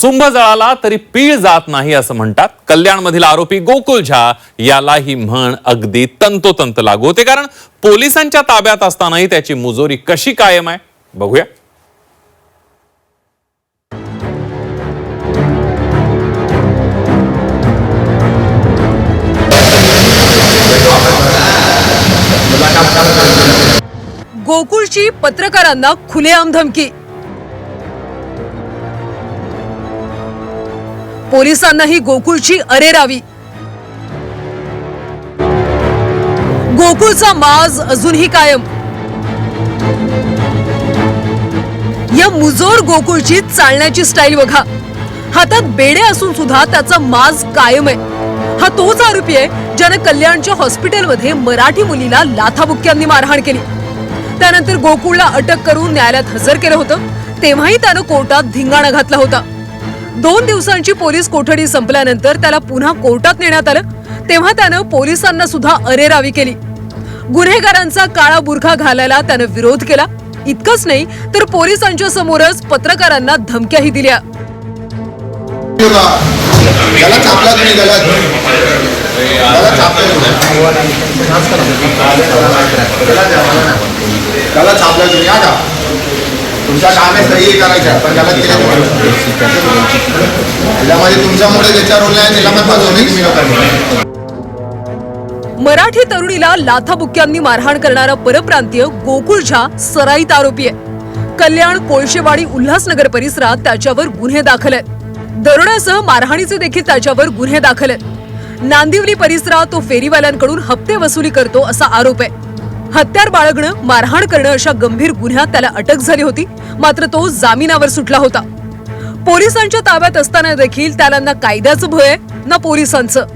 सुंभ जळाला तरी पीळ जात नाही असं म्हणतात. कल्याणमधील आरोपी गोकुल झा याला ही म्हण अगदी तंतोतंत लागू होते. कारण पोलिसांच्या ताब्यात असतानाही त्याची मुजोरी कशी कायम आहे? बघूया. गोकुळची पत्रकारांना खुलेआम धमकी पोलिसांनाही गोकुळची अरेरावी गोकुळचा माज अजूनही कायम. या मुजोर गोकुळची चालण्याची स्टाईल बघा. हातात बेडे असून सुद्धा त्याचा माज कायम आहे. हा तोच आरोपी आहे ज्याने कल्याणच्या हॉस्पिटलमध्ये मराठी मुलीला लाथाबुक्क्यांनी मारहाण केली. त्यानंतर गोकुळला अटक करून न्यायालयात हजर केलं होतं. तेव्हाही त्यानं कोर्टात धिंगाणा घातला होता. दोन दिवसांची पोलीस कोठडी संपल्यानंतर त्याला पुन्हा कोर्टात नेण्यात आलं. तेव्हा त्यानं पोलिसांना सुद्धा अरेरावी केली. गुन्हेगारांचा काळा बुरखा घालायला त्यानं विरोध केला. इतकंच नाही तर पोलिसांच्या समोरच पत्रकारांना धमक्याही दिल्या. तुमच्या काम आहे सही करायच्या पण त्याला केलं तुम्ही. त्याच्यामध्ये तुमच्यामुळे त्याच्या रोल आहे त्याला पण वाजवणे तुम्ही लोकांनी. मराठी तरुणीला लाथाबुक्क्यांनी मारहाण करणारा परप्रांतीय गोकुळ झा सराईत आरोपी आहे. कल्याण कोळशेवाडी उल्हासनगर परिसरात त्याच्यावर गुन्हे दाखल आहेत. दरोड्यासह मारहाणीचे देखील त्याच्यावर गुन्हे दाखल आहेत. नांदिवली परिसरात तो फेरीवाल्यांकडून हप्ते वसुली करतो असा आरोप आहे. हत्यार बाळगणं मारहाण करणं अशा गंभीर गुन्ह्यात त्याला अटक झाली होती. मात्र तो जामिनावर सुटला होता. पोलिसांच्या ताब्यात असताना देखील त्याला ना कायद्याचं भय ना पोलिसांचं.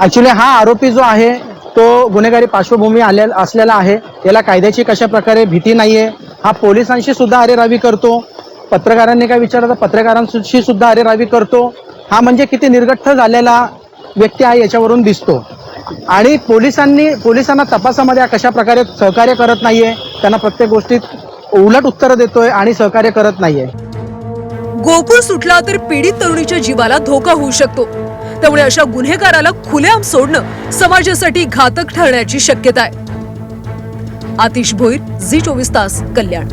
ऍक्च्युली हा आरोपी जो आहे तो गुन्हेगारी पार्श्वभूमी आले असलेला आहे. याला कायद्याची कशा प्रकारे भीती नाहीये. हा पोलिसांशी सुद्धा अरेरावी करतो. पत्रकारांनी काय विचारलं तर पत्रकारांशी सुद्धा अरेरावी करतो. हा म्हणजे किती निर्गठ्ठ झालेला व्यक्ती आहे याच्यावरून दिसतो. आणि पोलिसांनी पोलिसांना तपासामध्ये कशा प्रकारे सहकार्य करत नाहीये त्यांना प्रत्येक गोष्टीत उलट उत्तरं देतोय आणि सहकार्य करत नाहीये. गोकुळ सुटला तर पीडित तरुणीच्या जीवाला धोका होऊ शकतो. त्यामुळे अशा गुन्हेगाराला खुलेआम सोडणं समाजासाठी घातक ठरण्याची शक्यता आहे. आतिश भोईर झी चोवीस तास कल्याण.